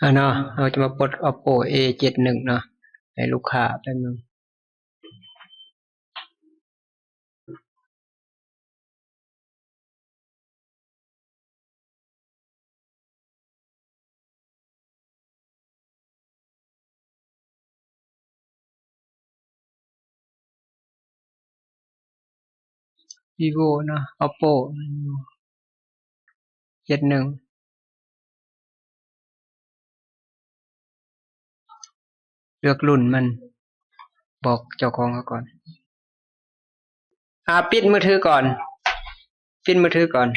อ่าเนาะเราจะมาปลด oppo a เจ็ดหนึ่งเนาะให้ลูกค้าแป๊บนึงวิโวเนาะ oppo เจ็ดหนึ่ง เลือกรุ่นมัน บอกเจ้าของเขาก่อนอ่าปิดมือถือก่อน ปิดมือถือก่อน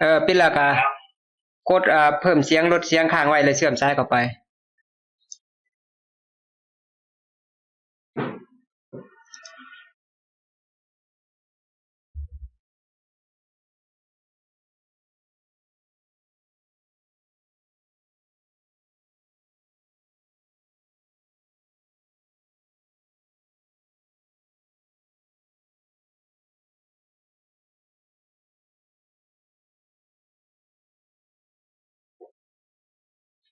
เออ ปิดแล้วก็กดอ่าเพิ่มเสียงลดเสียงค้างไว้เลยเชื่อมสายเข้าไป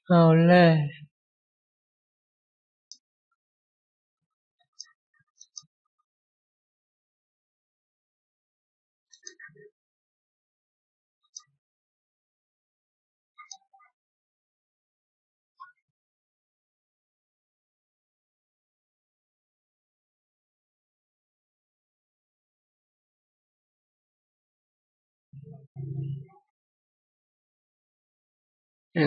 เอาเลยยัง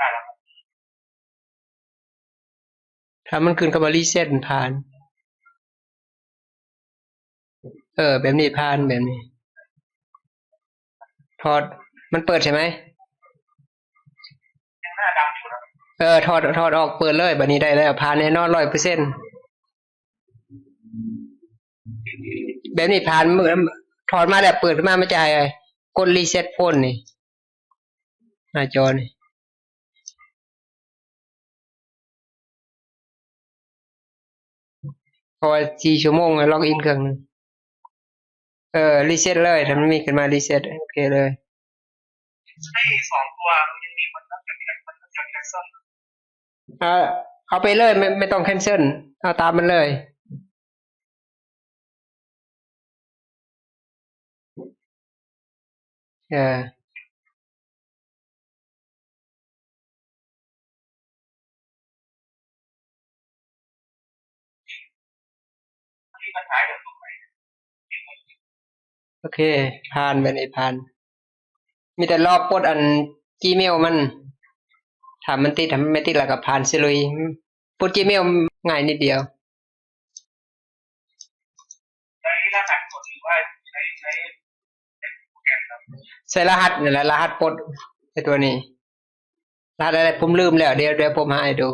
ไงบ้างเลยถ้ามันขึ้นกับว่ารีเซ็ตผ่าน เออ แบบนี้ผ่านแบบนี้ ถอด มันเปิดใช่ไหมเออถอดถอดออกเปิดเลยแบบนี้ได้แล้วผ่านแน่นอนร้อยเปอร์เซ็นต์แบบนี้ผ่านมือถอดมาแล้วเปิดขึ้นมาไม่จ่ายกดรีเซ็ตโฟนนี่หน้าจอนี่ พอสี่ชั่วโมงล็อกอินเครื่องหนึงเออรีเซ็ตเลยถ้ามันมีขึ้นมารีเซ็ตโอเคเลยให้สองตัวมันยังมีมันต้องจากมันต้องจากแคนเซิลเอาเอาไปเลยไม่ไม่ต้องแคนเซิลเอาตามมันเลยเออ มีปัญหาอย่างตรงไหนโอเค ผ่านไปนี่ผ่าน มีแต่รอบปลดอัน Gmail มันถามมันติดถามมันไม่ติดแล้วก็ผ่านสิเลยปลด Gmail ง่ายนิดเดียวใช้รหัสกดหรือว่าใช้ใช้เป็นโปรแกรมครับใส่รหัสนี่แหละรหัสปลดไอตัวนี้รหัสอะไรผมลืมแล้ว เดี๋ยวเดี๋ยวผมหาให้ดู